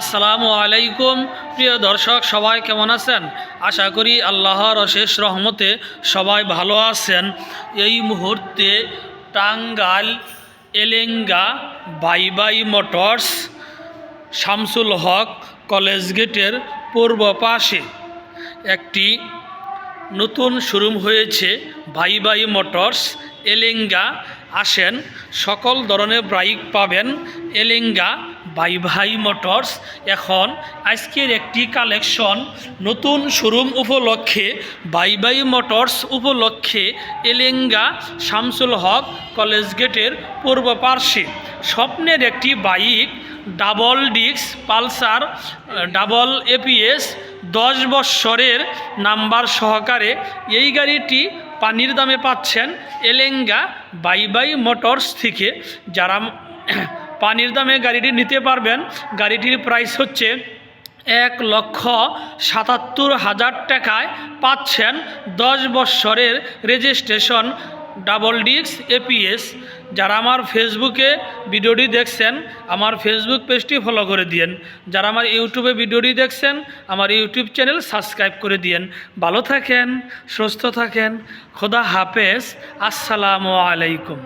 আসসালামু আলাইকুম। প্রিয় দর্শক, সবাই কেমন আছেন? আশা করি আল্লাহর অশেষ রহমতে সবাই ভালো আছেন। এই মুহূর্তে টাঙ্গাইল, এলেঙ্গা বাই বাই মোটরস, শামসুল হক কলেজ গেটের পূর্ব পাশে একটি নতুন শোরুম হয়েছে ভাই ভাই মোটরস, এলেঙ্গা। আসেন, সকল ধরনের বাইক পাবেন এলেঙ্গা ভাই ভাই মোটরস, এখন আজকের একটি কালেকশন নতুন শোরুম উপলক্ষে ভাই ভাই মোটরস উপলক্ষে এলেঙ্গা শামসুল হক কলেজ গেটের পূর্ব পার্শ্বে। স্বপ্নের একটি bike, double disc, Pulsar, double ABS, দশ বৎসরের নাম্বার সহকারে এই গাড়িটি পানির দামে পাচ্ছেন এলেঙ্গা বাই বাই মোটরস থেকে। যারা পানির দামে গাড়িটি নিতে পারবেন। গাড়িটির প্রাইস হচ্ছে এক লক্ষ সাতাত্তর হাজার টাকায় পাচ্ছেন দশ বৎসরের রেজিস্ট্রেশন ডাবল ডিক্স এপিএস যারা আমার ফেসবুকে ভিডিওটি দেখছেন, আমার ফেসবুক পেজটি ফলো করে দিয়েন। যারা আমার ইউটিউবে ভিডিওটি দেখছেন, আমার ইউটিউব চ্যানেল সাবস্ক্রাইব করে দিয়েন। ভালো থাকেন, সুস্থ থাকেন, খোদা হাফেজ। আসসালামু আলাইকুম।